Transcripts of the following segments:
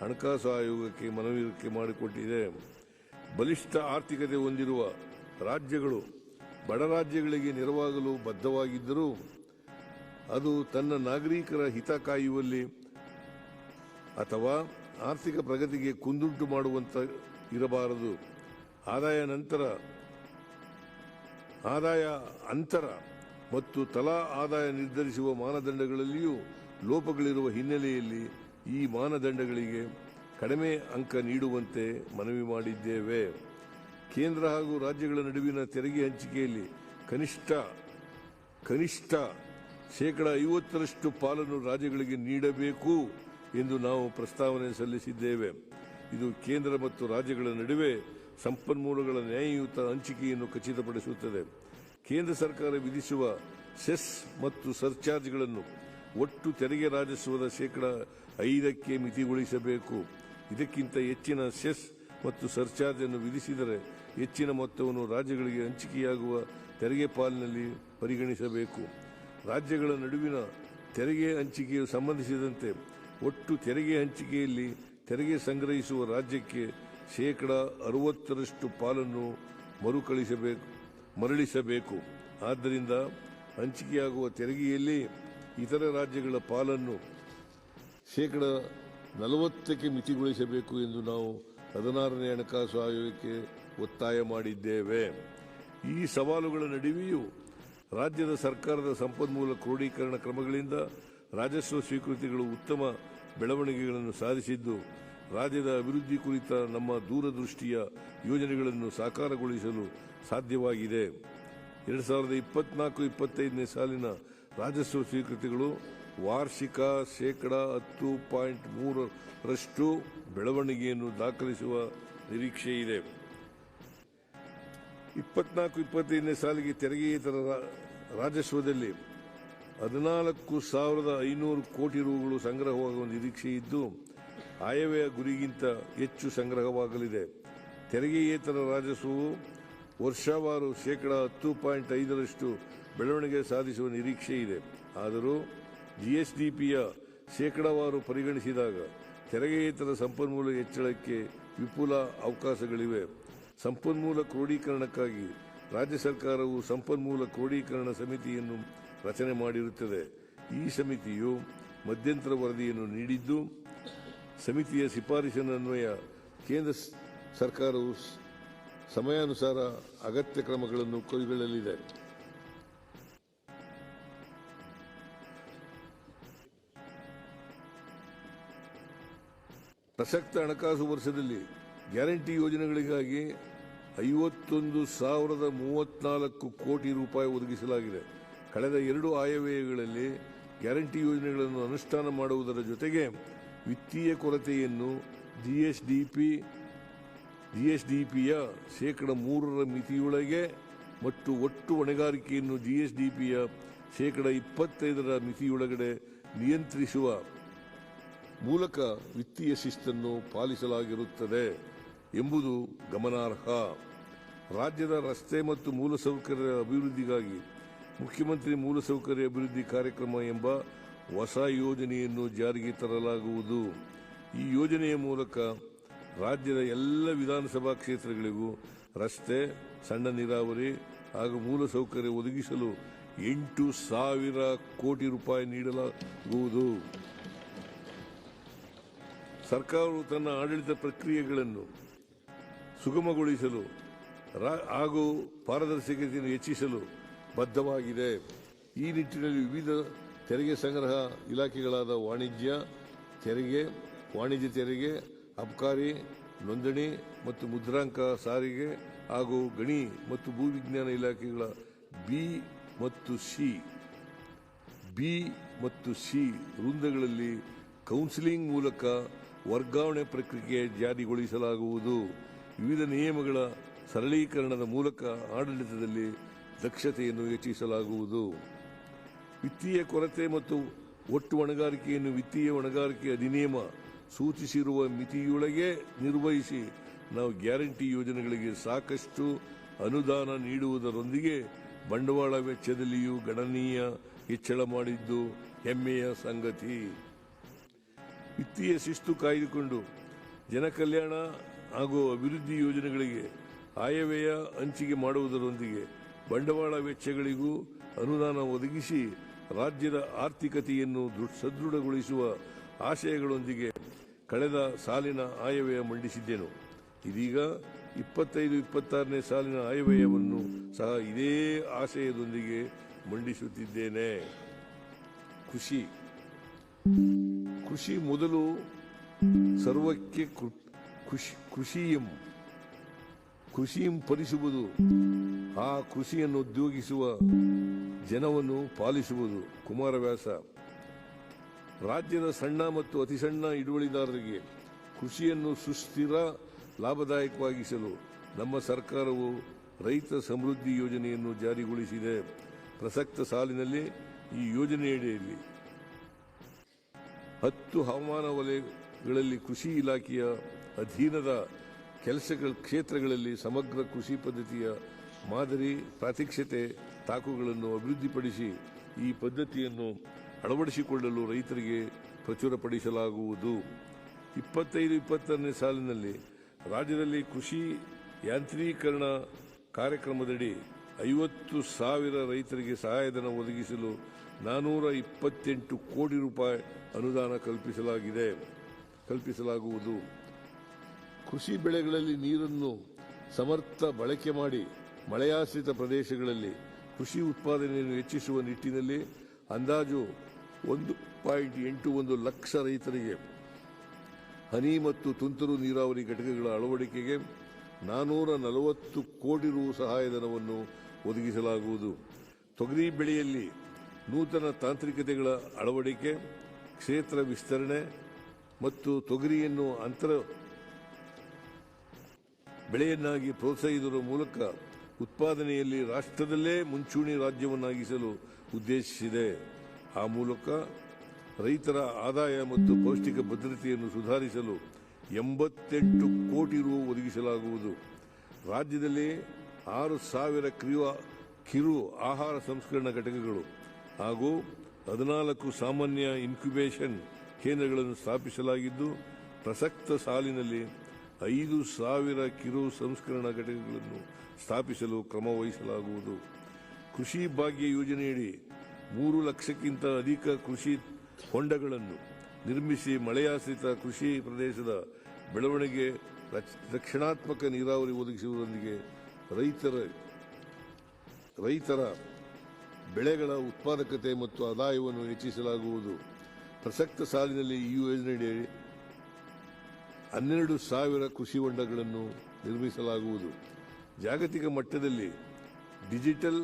ಹಣಕಾಸು ಆಯೋಗಕ್ಕೆ ಮನವರಿಕೆ ಮಾಡಿಕೊಟ್ಟಿದೆ. ಬಲಿಷ್ಠ ಆರ್ಥಿಕತೆ ಹೊಂದಿರುವ ರಾಜ್ಯಗಳು ಬಡ ರಾಜ್ಯಗಳಿಗೆ ನೆರವಾಗಲು ಬದ್ಧವಾಗಿದ್ದರೂ ಅದು ತನ್ನ ನಾಗರಿಕರ ಹಿತ ಕಾಯುವಲ್ಲಿ ಅಥವಾ ಆರ್ಥಿಕ ಪ್ರಗತಿಗೆ ಕುಂದುಂಟು ಮಾಡುವಂತ ಇರಬಾರದು. ಆದಾಯ ನಂತರ, ಆದಾಯ ಅಂತರ ಮತ್ತು ತಲಾ ಆದಾಯ ನಿರ್ಧರಿಸುವ ಮಾನದಂಡಗಳಲ್ಲಿಯೂ ಲೋಪಗಳಿರುವ ಹಿನ್ನೆಲೆಯಲ್ಲಿ ಈ ಮಾನದಂಡಗಳಿಗೆ ಕಡಿಮೆ ಅಂಕ ನೀಡುವಂತೆ ಮನವಿ ಮಾಡಿದ್ದೇವೆ. ಕೇಂದ್ರ ಹಾಗೂ ರಾಜ್ಯಗಳ ನಡುವಿನ ತೆರಿಗೆ ಹಂಚಿಕೆಯಲ್ಲಿ ಕನಿಷ್ಠ ಕನಿಷ್ಠ ಶೇಕಡ ಐವತ್ತರಷ್ಟು ಪಾಲನ್ನು ರಾಜ್ಯಗಳಿಗೆ ನೀಡಬೇಕು ಎಂದು ನಾವು ಪ್ರಸ್ತಾವನೆ ಸಲ್ಲಿಸಿದ್ದೇವೆ. ಇದು ಕೇಂದ್ರ ಮತ್ತು ರಾಜ್ಯಗಳ ನಡುವೆ ಸಂಪನ್ಮೂಲಗಳ ನ್ಯಾಯಯುತ ಹಂಚಿಕೆಯನ್ನು ಖಚಿತಪಡಿಸುತ್ತದೆ. ಕೇಂದ್ರ ಸರ್ಕಾರ ವಿಧಿಸುವ ಸೆಸ್ ಮತ್ತು ಸರ್ಚಾರ್ಜ್ಗಳನ್ನು ಒಟ್ಟು ತೆರಿಗೆ ರಾಜಸ್ವದ ಶೇಕಡ ಐದಕ್ಕೆ ಮಿತಿಗೊಳಿಸಬೇಕು. ಇದಕ್ಕಿಂತ ಹೆಚ್ಚಿನ ಸೆಸ್ ಮತ್ತು ಸರ್ಚಾರ್ಜ್ ಅನ್ನು ವಿಧಿಸಿದರೆ ಹೆಚ್ಚಿನ ಮೊತ್ತವನ್ನು ರಾಜ್ಯಗಳಿಗೆ ಹಂಚಿಕೆಯಾಗುವ ತೆರಿಗೆ ಪಾಲಿನಲ್ಲಿ ಪರಿಗಣಿಸಬೇಕು. ರಾಜ್ಯಗಳ ನಡುವಿನ ತೆರಿಗೆ ಹಂಚಿಕೆಯು ಸಂಬಂಧಿಸಿದಂತೆ ಒಟ್ಟು ತೆರಿಗೆ ಹಂಚಿಕೆಯಲ್ಲಿ ತೆರಿಗೆ ಸಂಗ್ರಹಿಸುವ ರಾಜ್ಯಕ್ಕೆ ಶೇಕಡ ಅರವತ್ತರಷ್ಟು ಪಾಲನ್ನು ಮರುಕಳಿಸಬೇಕು, ಮರಳಿಸಬೇಕು. ಆದ್ದರಿಂದ ಹಂಚಿಕೆಯಾಗುವ ತೆರಿಗೆಯಲ್ಲಿ ಇತರ ರಾಜ್ಯಗಳ ಪಾಲನ್ನು ಶೇಕಡ ನಲವತ್ತಕ್ಕೆ ಮಿತಿಗೊಳಿಸಬೇಕು ಎಂದು ನಾವು ಹದಿನಾರನೇ ಹಣಕಾಸು ಆಯೋಗಕ್ಕೆ ಒತ್ತಾಯ ಮಾಡಿದ್ದೇವೆ. ಈ ಸವಾಲುಗಳ ನಡುವೆಯೂ ರಾಜ್ಯದ ಸರ್ಕಾರದ ಸಂಪನ್ಮೂಲ ಕ್ರೋಢೀಕರಣ ಕ್ರಮಗಳಿಂದ ರಾಜಸ್ವ ಸ್ವೀಕೃತಿಗಳು ಉತ್ತಮ ಬೆಳವಣಿಗೆಗಳನ್ನು ಸಾಧಿಸಿದ್ದು, ರಾಜ್ಯದ ಅಭಿವೃದ್ಧಿ ಕುರಿತ ನಮ್ಮ ದೂರದೃಷ್ಟಿಯ ಯೋಜನೆಗಳನ್ನು ಸಾಕಾರಗೊಳಿಸಲು ಸಾಧ್ಯವಾಗಿದೆ. ಎರಡು ಸಾವಿರದ ಇಪ್ಪತ್ನಾಲ್ಕು, ಇಪ್ಪತ್ತೈದನೇ ಸಾಲಿನ ರಾಜಸ್ವ ಸ್ವೀಕೃತಿಗಳು ವಾರ್ಷಿಕ ಶೇಕಡ ಹತ್ತು ಪಾಯಿಂಟ್ ಮೂರರಷ್ಟು ಬೆಳವಣಿಗೆಯನ್ನು ದಾಖಲಿಸುವ ನಿರೀಕ್ಷೆ ಇದೆ. ಇಪ್ಪತ್ನಾಲ್ಕು ಇಪ್ಪತ್ತೈದನೇ ಸಾಲಿಗೆ ತೆರಿಗೆಯೇತರ ರಾಜಸ್ವದಲ್ಲಿ ಹದಿನಾಲ್ಕು ಸಾವಿರದ ಐನೂರು ಕೋಟಿ ರೂಗಳು ಸಂಗ್ರಹವಾಗುವ ನಿರೀಕ್ಷೆ ಇದ್ದು, ಆಯವ್ಯಯ ಗುರಿಗಿಂತ ಹೆಚ್ಚು ಸಂಗ್ರಹವಾಗಲಿದೆ. ತೆರಿಗೆಯೇತರ ರಾಜಸ್ವವು ವರ್ಷವಾರು ಶೇಕಡ ಹತ್ತು ಪಾಯಿಂಟ್ ಐದರಷ್ಟು ಬೆಳವಣಿಗೆ ಸಾಧಿಸುವ ನಿರೀಕ್ಷೆ ಇದೆ. ಆದರೂ ಜಿಎಸ್ಡಿಪಿಯ ಶೇಕಡಾವಾರು ಪರಿಗಣಿಸಿದಾಗ ತೆರಿಗೆಯೇತರ ಸಂಪನ್ಮೂಲ ಹೆಚ್ಚಳಕ್ಕೆ ವಿಪುಲ ಅವಕಾಶಗಳಿವೆ. ಸಂಪನ್ಮೂಲ ಕ್ರೋಢೀಕರಣಕ್ಕಾಗಿ ರಾಜ್ಯ ಸರ್ಕಾರವು ಸಂಪನ್ಮೂಲ ಕ್ರೋಢೀಕರಣ ಸಮಿತಿಯನ್ನು ರಚನೆ ಮಾಡಿರುತ್ತದೆ. ಈ ಸಮಿತಿಯು ಮಧ್ಯಂತರ ವರದಿಯನ್ನು ನೀಡಿದ್ದು, ಸಮಿತಿಯ ಶಿಫಾರಸಿನನ್ವಯ ಕೇಂದ್ರ ಸರ್ಕಾರವು ಸಮಯಾನುಸಾರ ಅಗತ್ಯ ಕ್ರಮಗಳನ್ನು ಕೈಗೊಳ್ಳಲಿದೆ. ಪ್ರಸಕ್ತ ಹಣಕಾಸು ವರ್ಷದಲ್ಲಿ ಗ್ಯಾರಂಟಿ ಯೋಜನೆಗಳಿಗಾಗಿ ಐವತ್ತೊಂದು ಸಾವಿರದ ಮೂವತ್ನಾಲ್ಕು ಕೋಟಿ ರೂಪಾಯಿ ಒದಗಿಸಲಾಗಿದೆ. ಕಳೆದ ಎರಡು ಆಯವ್ಯಯಗಳಲ್ಲಿ ಗ್ಯಾರಂಟಿ ಯೋಜನೆಗಳನ್ನು ಅನುಷ್ಠಾನ ಮಾಡುವುದರ ಜೊತೆಗೆ ವಿತ್ತೀಯ ಕೊರತೆಯನ್ನು ಜಿಎಸ್ಡಿಪಿ, ಜಿಎಸ್ಡಿಪಿಯ ಶೇಕಡ ಮೂರರ ಮಿತಿಯೊಳಗೆ ಮತ್ತು ಒಟ್ಟು ಹೊಣೆಗಾರಿಕೆಯನ್ನು ಜಿಎಸ್ಡಿಪಿಯ ಶೇಕಡ ಇಪ್ಪತ್ತೈದರ ಮಿತಿಯೊಳಗಡೆ ನಿಯಂತ್ರಿಸುವ ಮೂಲಕ ವಿತ್ತೀಯ ಶಿಸ್ತನ್ನು ಪಾಲಿಸಲಾಗಿರುತ್ತದೆ ಎಂಬುದು ಗಮನಾರ್ಹ. ರಾಜ್ಯದ ರಸ್ತೆ ಮತ್ತು ಮೂಲಸೌಕರ್ಯ ಅಭಿವೃದ್ಧಿಗಾಗಿ ಮುಖ್ಯಮಂತ್ರಿ ಮೂಲಸೌಕರ್ಯ ಅಭಿವೃದ್ಧಿ ಕಾರ್ಯಕ್ರಮ ಎಂಬ ಹೊಸ ಯೋಜನೆಯನ್ನು ಜಾರಿಗೆ ತರಲಾಗುವುದು. ಈ ಯೋಜನೆಯ ಮೂಲಕ ರಾಜ್ಯದ ಎಲ್ಲ ವಿಧಾನಸಭಾ ಕ್ಷೇತ್ರಗಳಿಗೂ ರಸ್ತೆ, ಸಣ್ಣ ನೀರಾವರಿ ಹಾಗೂ ಮೂಲಸೌಕರ್ಯ ಒದಗಿಸಲು ಎಂಟು ಸಾವಿರ ಕೋಟಿ ರೂಪಾಯಿ ನೀಡಲಾಗುವುದು. ಸರ್ಕಾರವು ತನ್ನ ಆಡಳಿತ ಪ್ರಕ್ರಿಯೆಗಳನ್ನು ಸುಗಮಗೊಳಿಸಲು ಹಾಗೂ ಪಾರದರ್ಶಕತೆಯನ್ನು ಹೆಚ್ಚಿಸಲು ಬದ್ಧವಾಗಿದೆ. ಈ ನಿಟ್ಟಿನಲ್ಲಿ ವಿವಿಧ ತೆರಿಗೆ ಸಂಗ್ರಹ ಇಲಾಖೆಗಳಾದ ವಾಣಿಜ್ಯ ತೆರಿಗೆ ವಾಣಿಜ್ಯ ತೆರಿಗೆ, ಅಬ್ಕಾರಿ, ನೋಂದಣಿ ಮತ್ತು ಮುದ್ರಾಂಕ ಸಾರಿಗೆ ಹಾಗೂ ಗಣಿ ಮತ್ತು ಭೂವಿಜ್ಞಾನ ಇಲಾಖೆಗಳ ಬಿ ಮತ್ತು ಸಿ, ಬಿ ಮತ್ತು ಸಿ ವೃಂದಗಳಲ್ಲಿ ಕೌನ್ಸಿಲಿಂಗ್ ಮೂಲಕ ವರ್ಗಾವಣೆ ಪ್ರಕ್ರಿಯೆ ಜಾರಿಗೊಳಿಸಲಾಗುವುದು. ವಿವಿಧ ನಿಯಮಗಳ ಸರಳೀಕರಣದ ಮೂಲಕ ಆಡಳಿತದಲ್ಲಿ ದಕ್ಷತೆಯನ್ನು ಹೆಚ್ಚಿಸಲಾಗುವುದು. ವಿತ್ತೀಯ ಕೊರತೆ ಮತ್ತು ಒಟ್ಟು ಹೊಣೆಗಾರಿಕೆಯನ್ನು ವಿತ್ತೀಯ ಹೊಣೆಗಾರಿಕೆ ಅಧಿನಿಯಮ ಸೂಚಿಸಿರುವ ಮಿತಿಯೊಳಗೆ ನಿರ್ವಹಿಸಿ ನಾವು ಗ್ಯಾರಂಟಿ ಯೋಜನೆಗಳಿಗೆ ಸಾಕಷ್ಟು ಅನುದಾನ ನೀಡುವುದರೊಂದಿಗೆ ಬಂಡವಾಳ ವೆಚ್ಚದಲ್ಲಿಯೂ ಗಣನೀಯ ಹೆಚ್ಚಳ ಮಾಡಿದ್ದು ಹೆಮ್ಮೆಯ ಸಂಗತಿ. ವಿತ್ತೀಯ ಶಿಸ್ತು ಕಾಯ್ದುಕೊಂಡು ಜನಕಲ್ಯಾಣ ಹಾಗೂ ಅಭಿವೃದ್ಧಿ ಯೋಜನೆಗಳಿಗೆ ಆಯವ್ಯಯ ಹಂಚಿಕೆ ಮಾಡುವುದರೊಂದಿಗೆ ಬಂಡವಾಳ ವೆಚ್ಚಗಳಿಗೂ ಅನುದಾನ ಒದಗಿಸಿ ರಾಜ್ಯದ ಆರ್ಥಿಕತೆಯನ್ನು ಸದೃಢಗೊಳಿಸುವ ಆಶಯಗಳೊಂದಿಗೆ ಕಳೆದ ಸಾಲಿನ ಆಯವ್ಯಯ ಮಂಡಿಸಿದ್ದೆನು. ಇದೀಗ ಇಪ್ಪತ್ತೈದು, ಇಪ್ಪತ್ತಾರನೇ ಸಾಲಿನ ಆಯವ್ಯಯವನ್ನು ಸಹ ಇದೇ ಆಶಯದೊಂದಿಗೆ ಮಂಡಿಸುತ್ತಿದ್ದೇನೆ. ಕೃಷಿ. ಕೃಷಿ ಮೊದಲು ಸರ್ವಕ್ಕೆ ಕೃಷಿ, ಕೃಷಿಯಂ. ಕೃಷಿಯಂ ಪರಿಸುವುದು ಆ ಕೃಷಿಯನ್ನು ಉದ್ಯೋಗಿಸುವ ಜನವನ್ನು ಪಾಲಿಸುವುದು. ಕುಮಾರವ್ಯಾಸ, ರಾಜ್ಯದ ಸಣ್ಣ ಮತ್ತು ಅತಿ ಸಣ್ಣ ಹಿಡುವಳಿದಾರರಿಗೆ ಕೃಷಿಯನ್ನು ಸುಸ್ಥಿರ, ಲಾಭದಾಯಕವಾಗಿಸಲು ನಮ್ಮ ಸರ್ಕಾರವು ರೈತ ಸಮೃದ್ಧಿ ಯೋಜನೆಯನ್ನು ಜಾರಿಗೊಳಿಸಿದೆ. ಪ್ರಸಕ್ತ ಸಾಲಿನಲ್ಲಿ ಈ ಯೋಜನೆಯಡಿಯಲ್ಲಿ ಹತ್ತು ಹವಾಮಾನ ವಲಯಗಳಲ್ಲಿ ಕೃಷಿ ಇಲಾಖೆಯ ಅಧೀನದ ಕೆಲಸಗಳ ಕ್ಷೇತ್ರಗಳಲ್ಲಿ ಸಮಗ್ರ ಕೃಷಿ ಪದ್ಧತಿಯ ಮಾದರಿ ಪ್ರಾತ್ಯಕ್ಷತೆ ತಾಕುಗಳನ್ನು ಅಭಿವೃದ್ಧಿಪಡಿಸಿ ಈ ಪದ್ಧತಿಯನ್ನು ಅಳವಡಿಸಿಕೊಳ್ಳಲು ರೈತರಿಗೆ ಪ್ರಚುರಪಡಿಸಲಾಗುವುದು. ಇಪ್ಪತ್ತೈದು ಇಪ್ಪತ್ತರನೇ ಸಾಲಿನಲ್ಲಿ ರಾಜ್ಯದಲ್ಲಿ ಕೃಷಿ ಯಾಂತ್ರೀಕರಣ ಕಾರ್ಯಕ್ರಮದಡಿ ಐವತ್ತು ಸಾವಿರ ರೈತರಿಗೆ ಸಹಾಯಧನ ಒದಗಿಸಲು ನಾನೂರ ಇಪ್ಪತ್ತೆಂಟು ಕೋಟಿ ರೂಪಾಯಿ ಅನುದಾನ ಕಲ್ಪಿಸಲಾಗಿದೆ. ಕಲ್ಪಿಸಲಾಗುವುದು. ಕೃಷಿ ಬೆಳೆಗಳಲ್ಲಿ ನೀರನ್ನು ಸಮರ್ಥ ಬಳಕೆ ಮಾಡಿ ಮಳೆಯಾಶ್ರಿತ ಪ್ರದೇಶಗಳಲ್ಲಿ ಕೃಷಿ ಉತ್ಪಾದನೆಯನ್ನು ಹೆಚ್ಚಿಸುವ ನಿಟ್ಟಿನಲ್ಲಿ ಅಂದಾಜು ಒಂದು ಪಾಯಿಂಟ್ ಎಂಟು ಒಂದು ಲಕ್ಷ ರೈತರಿಗೆ ಹನಿ ಮತ್ತು ತುಂತುರು ನೀರಾವರಿ ಘಟಕಗಳ ಅಳವಡಿಕೆಗೆ ನಾನೂರ ನಲವತ್ತು ಕೋಟಿ ರು ಸಹಾಯಧನವನ್ನು ಒದಗಿಸಲಾಗುವುದು. ತೊಗರಿ ಬೆಳೆಯಲ್ಲಿ ನೂತನ ತಾಂತ್ರಿಕತೆಗಳ ಅಳವಡಿಕೆ, ಕ್ಷೇತ್ರ ವಿಸ್ತರಣೆ ಮತ್ತು ತೊಗರಿಯನ್ನು ಅಂತರ ಬೆಳೆಯನ್ನಾಗಿ ಪ್ರೋತ್ಸಾಹಿಸುವ ಮೂಲಕ ಉತ್ಪಾದನೆಯಲ್ಲಿ ರಾಷ್ಟ್ರದಲ್ಲೇ ಮುಂಚೂಣಿ ರಾಜ್ಯವನ್ನಾಗಿಸಲು ಉದ್ದೇಶಿಸಿದೆ. ಆ ಮೂಲಕ ರೈತರ ಆದಾಯ ಮತ್ತು ಪೌಷ್ಟಿಕ ಭದ್ರತೆಯನ್ನು ಸುಧಾರಿಸಲು ಎಂಬತ್ತೆಂಟು ಕೋಟಿ ರು ಒದಗಿಸಲಾಗುವುದು. ರಾಜ್ಯದಲ್ಲಿ ಆರು ಸಾವಿರ ಕಿರು ಕಿರು ಆಹಾರ ಸಂಸ್ಕರಣಾ ಘಟಕಗಳು ಹಾಗೂ ಹದಿನಾಲ್ಕು ಸಾಮಾನ್ಯ ಇನ್ಕ್ಯುಬೇಷನ್ ಕೇಂದ್ರಗಳನ್ನು ಸ್ಥಾಪಿಸಲಾಗಿದ್ದು, ಪ್ರಸಕ್ತ ಸಾಲಿನಲ್ಲಿ ಐದು ಸಾವಿರ ಕಿರು ಸಂಸ್ಕರಣಾ ಘಟಕಗಳನ್ನು ಸ್ಥಾಪಿಸಲು ಕ್ರಮ ವಹಿಸಲಾಗುವುದು. ಕೃಷಿ ಭಾಗ್ಯ ಯೋಜನೆಯಡಿ ಮೂರು ಲಕ್ಷಕ್ಕಿಂತ ಅಧಿಕ ಕೃಷಿ ಹೊಂಡಗಳನ್ನು ನಿರ್ಮಿಸಿ ಮಳೆಯಾಶ್ರಿತ ಕೃಷಿ ಪ್ರದೇಶದ ಬೆಳವಣಿಗೆ ರಕ್ಷಣಾತ್ಮಕ ನೀರಾವರಿ ಒದಗಿಸುವುದರೊಂದಿಗೆ ರೈತರ ರೈತರ ಬೆಳೆಗಳ ಉತ್ಪಾದಕತೆ ಮತ್ತು ಆದಾಯವನ್ನು ಹೆಚ್ಚಿಸಲಾಗುವುದು. ಪ್ರಸಕ್ತ ಸಾಲಿನಲ್ಲಿ ಈ ಯೋಜನೆಯಡಿ ಹನ್ನೆರಡು ಸಾವಿರ ಕೃಷಿ ಹೊಂಡಗಳನ್ನು ನಿರ್ಮಿಸಲಾಗುವುದು. ಜಾಗತಿಕ ಮಟ್ಟದಲ್ಲಿ ಡಿಜಿಟಲ್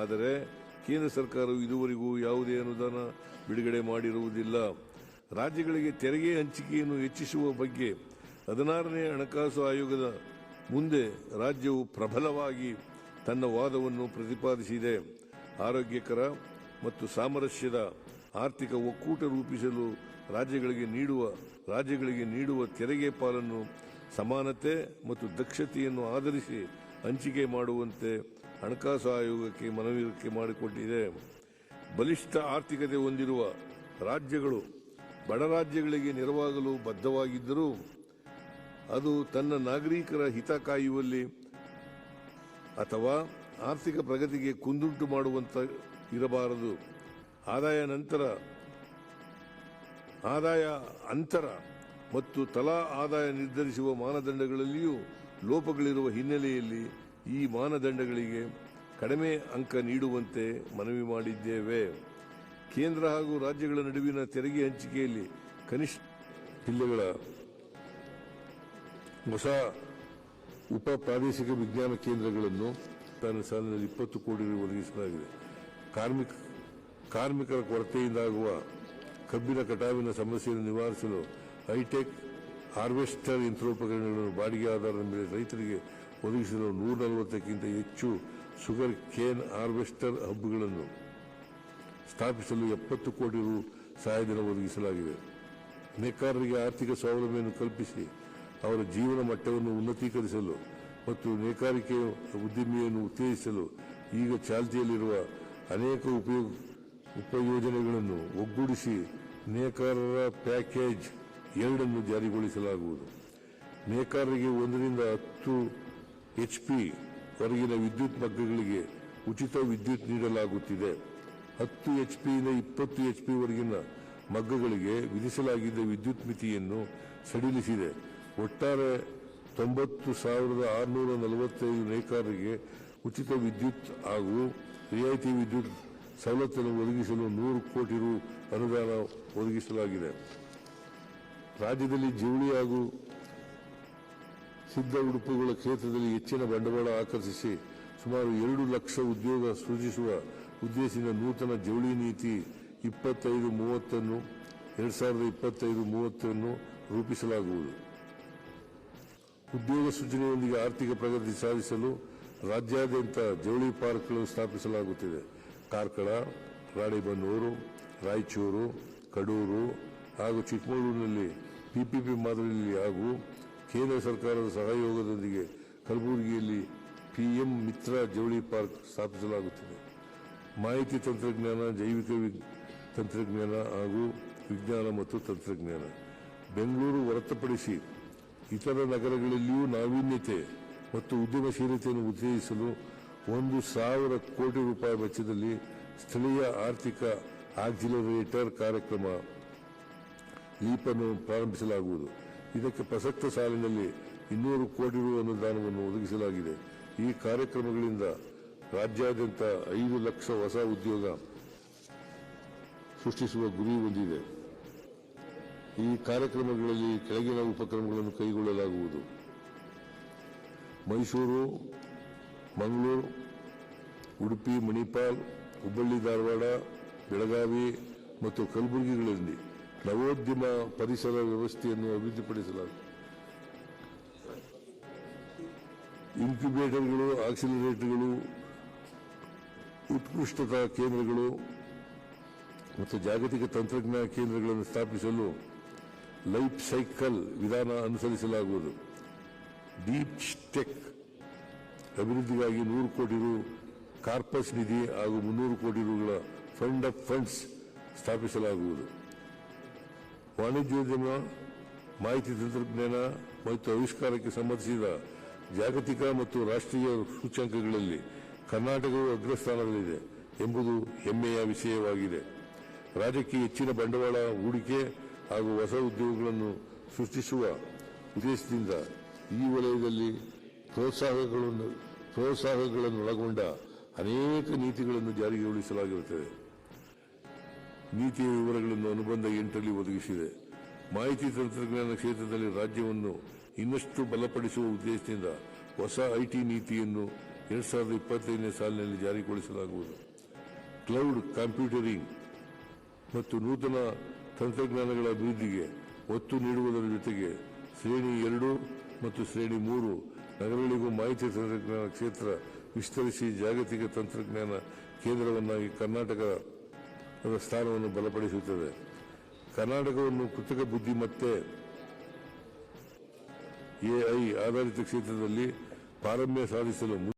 ಆದರೆ ಕೇಂದ್ರ ಸರ್ಕಾರವು ಇದುವರೆಗೂ ಯಾವುದೇ ಅನುದಾನ ಬಿಡುಗಡೆ ಮಾಡಿರುವುದಿಲ್ಲ. ರಾಜ್ಯಗಳಿಗೆ ತೆರಿಗೆ ಹಂಚಿಕೆಯನ್ನು ಹೆಚ್ಚಿಸುವ ಬಗ್ಗೆ ಹದಿನಾರನೇ ಹಣಕಾಸು ಆಯೋಗದ ಮುಂದೆ ರಾಜ್ಯವು ಪ್ರಬಲವಾಗಿ ತನ್ನ ವಾದವನ್ನು ಪ್ರತಿಪಾದಿಸಿದೆ. ಆರೋಗ್ಯಕರ ಮತ್ತು ಸಾಮರಸ್ಯದ ಆರ್ಥಿಕ ಒಕ್ಕೂಟ ರೂಪಿಸಲು ರಾಜ್ಯಗಳಿಗೆ ನೀಡುವ ರಾಜ್ಯಗಳಿಗೆ ನೀಡುವ ತೆರಿಗೆ ಪಾಲನ್ನು ಸಮಾನತೆ ಮತ್ತು ದಕ್ಷತೆಯನ್ನು ಆಧರಿಸಿ ಹಂಚಿಕೆ ಮಾಡುವಂತೆ ಹಣಕಾಸು ಆಯೋಗಕ್ಕೆ ಮನವಿ ಮಾಡಿಕೊಟ್ಟಿದೆ ಬಲಿಷ್ಠ ಆರ್ಥಿಕತೆ ಹೊಂದಿರುವ ರಾಜ್ಯಗಳು ಬಡ ರಾಜ್ಯಗಳಿಗೆ ನೆರವಾಗಲು ಬದ್ಧವಾಗಿದ್ದರೂ ಅದು ತನ್ನ ನಾಗರಿಕರ ಹಿತ ಕಾಯುವಲ್ಲಿ ಅಥವಾ ಆರ್ಥಿಕ ಪ್ರಗತಿಗೆ ಕುಂದುಂಟು ಮಾಡುವಂತ ಇರಬಾರದು. ಆದಾಯ ನಂತರ, ಆದಾಯ ಅಂತರ ಮತ್ತು ತಲಾ ಆದಾಯ ನಿರ್ಧರಿಸುವ ಮಾನದಂಡಗಳಲ್ಲಿಯೂ ಲೋಪಗಳಿರುವ ಹಿನ್ನೆಲೆಯಲ್ಲಿ ಈ ಮಾನದಂಡಗಳಿಗೆ ಕಡಿಮೆ ಅಂಕ ನೀಡುವಂತೆ ಮನವಿ ಮಾಡಿದ್ದೇವೆ. ಕೇಂದ್ರ ಹಾಗೂ ರಾಜ್ಯಗಳ ನಡುವಿನ ತೆರಿಗೆ ಹಂಚಿಕೆಯಲ್ಲಿ ಕನಿಷ್ಠ ಜಿಲ್ಲೆಗಳ ಹೊಸ ಉಪ ಪ್ರಾದೇಶಿಕ ವಿಜ್ಞಾನ ಕೇಂದ್ರಗಳನ್ನು ತನ್ನ ಸಾಲಿನಲ್ಲಿ ಇಪ್ಪತ್ತು ಕೋಟಿ ಒದಗಿಸಲಾಗಿದೆ. ಕಾರ್ಮಿಕ, ಕಾರ್ಮಿಕರ ಕೊರತೆಯಿಂದಾಗುವ ಕಬ್ಬಿನ ಕಟಾವಿನ ಸಮಸ್ಯೆಯನ್ನು ನಿವಾರಿಸಲು ಹೈಟೆಕ್ ಹಾರ್ವೆಸ್ಟರ್ ಯಂತ್ರೋಪಕರಣಗಳನ್ನು ಬಾಡಿಗೆ ಆಧಾರದ ಮೇಲೆ ರೈತರಿಗೆ ಒದಗಿಸಲು ನೂರ ನಲವತ್ತಕ್ಕಿಂತ ಹೆಚ್ಚು ಶುಗರ್ ಕೇನ್ ಹಾರ್ವೆಸ್ಟರ್ ಹಬ್ಗಳನ್ನು ಸ್ಥಾಪಿಸಲು ಎಪ್ಪತ್ತು ಕೋಟಿ ರು ಸಹಾಯಧನ ಒದಗಿಸಲಾಗಿದೆ. ನೇಕಾರರಿಗೆ ಆರ್ಥಿಕ ಸ್ವಾವಲಂಬಿಯನ್ನು ಕಲ್ಪಿಸಿ ಅವರ ಜೀವನ ಮಟ್ಟವನ್ನು ಉನ್ನತೀಕರಿಸಲು ಮತ್ತು ನೇಕಾರಿಕೆ ಉದ್ದಿಮೆಯನ್ನು ಉತ್ತೇಜಿಸಲು ಈಗ ಚಾಲ್ತಿಯಲ್ಲಿರುವ ಅನೇಕ ಉಪಯೋಗ ಉಪಯೋಜನೆಗಳನ್ನು ಒಗ್ಗೂಡಿಸಿ ನೇಕಾರರ ಪ್ಯಾಕೇಜ್ ಎರಡನ್ನು ಜಾರಿಗೊಳಿಸಲಾಗುವುದು. ನೇಕಾರರಿಗೆ ಒಂದರಿಂದ ಹತ್ತು ಎಚ್ ಪಿ ವರೆಗಿನ ವಿದ್ಯುತ್ ಮಗ್ಗಗಳಿಗೆ ಉಚಿತ ವಿದ್ಯುತ್ ನೀಡಲಾಗುತ್ತಿದೆ. ಹತ್ತು ಎಚ್ ಪಿಯಿಂದ ಇಪ್ಪತ್ತು ಎಚ್ ಪಿ ವರೆಗಿನ ಮಗ್ಗಗಳಿಗೆ ವಿಧಿಸಲಾಗಿದ್ದ ವಿದ್ಯುತ್ ಮಿತಿಯನ್ನು ಸಡಿಲಿಸಿದೆ. ಒಟ್ಟಾರೆ ತೊಂಬತ್ತು ಸಾವಿರದ ಆರುನೂರ ನಲವತ್ತೈದು ನೇಕಾರರಿಗೆ ಉಚಿತ ವಿದ್ಯುತ್ ಹಾಗೂ ರಿಯಾಯಿತಿ ವಿದ್ಯುತ್ ಸವಲತ್ತನ್ನು ಒದಗಿಸಲು ನೂರು ಕೋಟಿ ರು ಅನುದಾನ ಒದಗಿಸಲಾಗಿದೆ. ರಾಜ್ಯದಲ್ಲಿ ಜವಳಿ ಹಾಗೂ ಸಿದ್ಧ ಉಡುಪುಗಳ ಕ್ಷೇತ್ರದಲ್ಲಿ ಹೆಚ್ಚಿನ ಬಂಡವಾಳ ಆಕರ್ಷಿಸಿ ಸುಮಾರು ಎರಡು ಲಕ್ಷ ಉದ್ಯೋಗ ಸೃಜಿಸುವ ಉದ್ದೇಶದಿಂದ ನೂತನ ಜವಳಿ ನೀತಿ ಇಪ್ಪತ್ತೈದು ಮೂವತ್ತನ್ನು, ಎರಡ್ ಸಾವಿರದ ಇಪ್ಪತ್ತೈದು ಮೂವತ್ತನ್ನು ರೂಪಿಸಲಾಗುವುದು. ಉದ್ಯೋಗ ಸೃಜನೆಯೊಂದಿಗೆ ಆರ್ಥಿಕ ಪ್ರಗತಿ ಸಾಧಿಸಲು ರಾಜ್ಯಾದ್ಯಂತ ಜವಳಿ ಪಾರ್ಕ್ಗಳನ್ನು ಸ್ಥಾಪಿಸಲಾಗುತ್ತಿದೆ. ಕಾರ್ಕಳ, ರಾಣಿಬನ್ನೂರು, ರಾಯಚೂರು, ಕಡೂರು ಹಾಗೂ ಚಿಕ್ಕಮಗಳೂರಿನಲ್ಲಿ ಪಿಪಿಪಿ ಮಾದರಿಯಲ್ಲಿ ಹಾಗೂ ಕೇಂದ್ರ ಸರ್ಕಾರದ ಸಹಯೋಗದೊಂದಿಗೆ ಕಲಬುರಗಿಯಲ್ಲಿ ಪಿಎಂ ಮಿತ್ರ ಜವಳಿ ಪಾರ್ಕ್ ಸ್ಥಾಪಿಸಲಾಗುತ್ತಿದೆ. ಮಾಹಿತಿ ತಂತ್ರಜ್ಞಾನ, ಜೈವಿಕ ತಂತ್ರಜ್ಞಾನ ಹಾಗೂ ವಿಜ್ಞಾನ ಮತ್ತು ತಂತ್ರಜ್ಞಾನ. ಬೆಂಗಳೂರು ಹೊರತುಪಡಿಸಿ ಇತರ ನಗರಗಳಲ್ಲಿಯೂ ನಾವೀನ್ಯತೆ ಮತ್ತು ಉದ್ಯಮಶೀಲತೆಯನ್ನು ಉತ್ತೇಜಿಸಲು ಒಂದು ಸಾವಿರ ಕೋಟಿ ರೂಪಾಯಿ ವೆಚ್ಚದಲ್ಲಿ ಸ್ಥಳೀಯ ಆರ್ಥಿಕ ಆಕ್ಸಿಲರೇಟರ್ ಕಾರ್ಯಕ್ರಮ, ಲೀಪನ್ನು ಪ್ರಾರಂಭಿಸಲಾಗುವುದು. ಇದಕ್ಕೆ ಪ್ರಸಕ್ತ ಸಾಲಿನಲ್ಲಿ ಇನ್ನೂರು ಕೋಟಿ ರು ಅನುದಾನವನ್ನು ಒದಗಿಸಲಾಗಿದೆ. ಈ ಕಾರ್ಯಕ್ರಮಗಳಿಂದ ರಾಜ್ಯಾದ್ಯಂತ ಐದು ಲಕ್ಷ ಹೊಸ ಉದ್ಯೋಗ ಸೃಷ್ಟಿಸುವ ಗುರಿ ಹೊಂದಿದೆ. ಈ ಕಾರ್ಯಕ್ರಮಗಳಲ್ಲಿ ಕೆಳಗಿನ ಉಪಕ್ರಮಗಳನ್ನು ಕೈಗೊಳ್ಳಲಾಗುವುದು. ಮೈಸೂರು, ಮಂಗಳೂರು, ಉಡುಪಿ, ಮಣಿಪಾಲ್, ಹುಬ್ಬಳ್ಳಿ, ಧಾರವಾಡ, ಬೆಳಗಾವಿ ಮತ್ತು ಕಲಬುರಗಿಗಳಲ್ಲಿ ನವೋದ್ಯಮ ಪರಿಸರ ವ್ಯವಸ್ಥೆಯನ್ನು ಅಭಿವೃದ್ಧಿಪಡಿಸಲಾಗಿದೆ. ಇನ್ಕ್ಯುಬೇಟರ್ಗಳು ಆಕ್ಸಿಲರೇಟರ್ಗಳು ಉತ್ಕೃಷ್ಟತಾ ಕೇಂದ್ರಗಳು ಮತ್ತು ಜಾಗತಿಕ ತಂತ್ರಜ್ಞಾನ ಕೇಂದ್ರಗಳನ್ನು ಸ್ಥಾಪಿಸಲು ಲೈಫ್ ಸೈಕಲ್ ವಿಧಾನ ಅನುಸರಿಸಲಾಗುವುದು. ಡೀಪ್ ಟೆಕ್ ಅಭಿವೃದ್ಧಿಗಾಗಿ ನೂರು ಕೋಟಿ ರು ಕಾರ್ಪಸ್ ನಿಧಿ ಹಾಗೂ ಮುನ್ನೂರು ಕೋಟಿ ರುಗಳ ಫಂಡ್ ಆಫ್ ಫಂಡ್ಸ್ ಸ್ಥಾಪಿಸಲಾಗುವುದು. ವಾಣಿಜ್ಯೋದ್ಯಮ ಮಾಹಿತಿ ತಂತ್ರಜ್ಞಾನ ಮತ್ತು ಆವಿಷ್ಕಾರಕ್ಕೆ ಸಂಬಂಧಿಸಿದ ಜಾಗತಿಕ ಮತ್ತು ರಾಷ್ಟ್ರೀಯ ಸೂಚ್ಯಂಕಗಳಲ್ಲಿ ಕರ್ನಾಟಕವು ಅಗ್ರಸ್ಥಾನದಲ್ಲಿದೆ ಎಂಬುದು ಹೆಮ್ಮೆಯ ವಿಷಯವಾಗಿದೆ. ರಾಜ್ಯಕ್ಕೆ ಹೆಚ್ಚಿನ ಬಂಡವಾಳ ಹೂಡಿಕೆ ಹಾಗೂ ಹೊಸ ಉದ್ಯೋಗಗಳನ್ನು ಸೃಷ್ಟಿಸುವ ಉದ್ದೇಶದಿಂದ ಈ ವಲಯದಲ್ಲಿ ಪ್ರೋತ್ಸಾಹಗಳನ್ನು ಪ್ರೋತ್ಸಾಹಗಳನ್ನು ಒಳಗೊಂಡ ಅನೇಕ ನೀತಿಗಳನ್ನು ಜಾರಿಗೊಳಿಸಲಾಗಿರುತ್ತದೆ ನೀತಿಯ ವಿವರಗಳನ್ನು ಅನುಬಂಧ ಎಂಟರಲ್ಲಿ ಒದಗಿಸಿದೆ. ಮಾಹಿತಿ ತಂತ್ರಜ್ಞಾನ ಕ್ಷೇತ್ರದಲ್ಲಿ ರಾಜ್ಯವನ್ನು ಇನ್ನಷ್ಟು ಬಲಪಡಿಸುವ ಉದ್ದೇಶದಿಂದ ಹೊಸ ಐಟಿ ನೀತಿಯನ್ನು ಎರಡ್ ಸಾವಿರದ ಇಪ್ಪತ್ತೈದನೇ ಸಾಲಿನಲ್ಲಿ ಜಾರಿಗೊಳಿಸಲಾಗುವುದು. ಕ್ಲೌಡ್ ಕಂಪ್ಯೂಟರಿಂಗ್ ಮತ್ತು ನೂತನ ತಂತ್ರಜ್ಞಾನಗಳ ಅಭಿವೃದ್ಧಿಗೆ ಒತ್ತು ನೀಡುವುದರ ಜೊತೆಗೆ ಶ್ರೇಣಿ ಎರಡು ಮತ್ತು ಶ್ರೇಣಿ ಮೂರು ನಗರಗಳಿಗೂ ಮಾಹಿತಿ ತಂತ್ರಜ್ಞಾನ ಕ್ಷೇತ್ರ ವಿಸ್ತರಿಸಿ ಜಾಗತಿಕ ತಂತ್ರಜ್ಞಾನ ಕೇಂದ್ರವನ್ನಾಗಿ ಕರ್ನಾಟಕದ ಸ್ಥಾನವನ್ನು ಬಲಪಡಿಸುತ್ತದೆ. ಕರ್ನಾಟಕವನ್ನು ಕೃತಕ ಬುದ್ಧಿಮತ್ತೆ ಎಐ ಆಧಾರಿತ ಕ್ಷೇತ್ರದಲ್ಲಿ ಪಾರಮ್ಯ ಸಾಧಿಸಲು